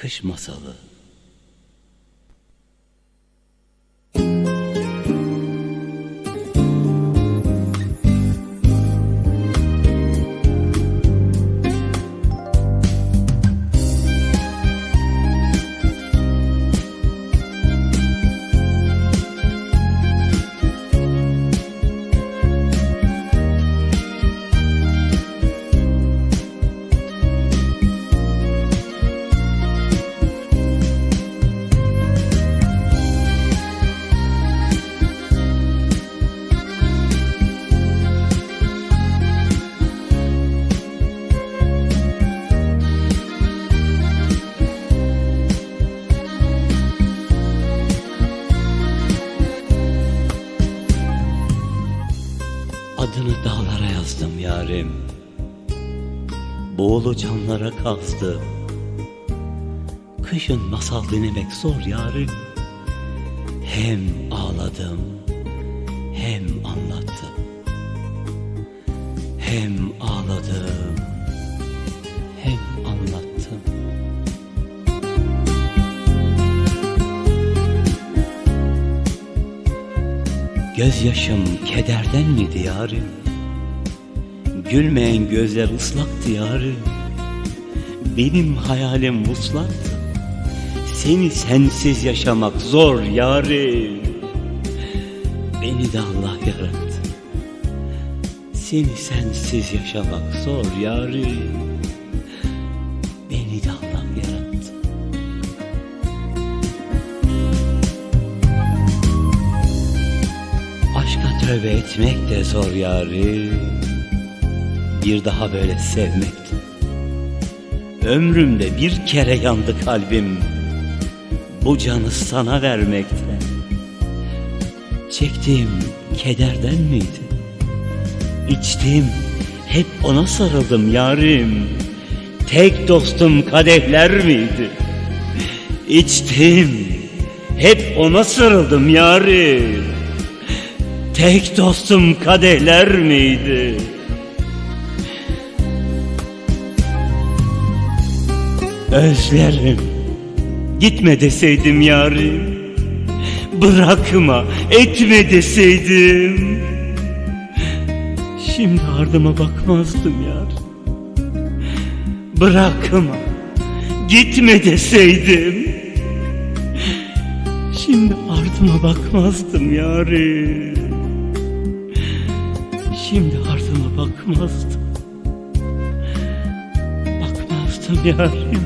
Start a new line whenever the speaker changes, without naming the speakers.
Kış Masalı Adını dağlara yazdım yarim. Boğulu camlara kazdım Kışın masal dinlemek zor yarim. Hem ağladım Hem anlattım. Hem ağladım Gözyaşım kederden miydi yarim? Gülmeyen gözler ıslaktı yarim. Benim hayalim vuslaktı. Seni sensiz yaşamak zor yarim. Beni de Allah yarattı. Seni sensiz yaşamak zor yarim. Beni de Allah tövbe etmek de zor yarim Bir daha böyle sevmekti Ömrümde bir kere yandı kalbim. Bu canı sana vermekte. Çektiğim kederden miydi? İçtiğim hep ona sarıldım yarim. Tek dostum kadehler miydi? İçtiğim hep ona sarıldım yarim Tek dostum kadehler miydi? Özlerim Gitme deseydim yarim. Bırakma etme deseydim. Şimdi ardıma bakmazdım yar. Bırakma Gitme deseydim. Şimdi ardıma bakmazdım yarim Şimdi ardıma bakmazdım. Bakmazdım yarim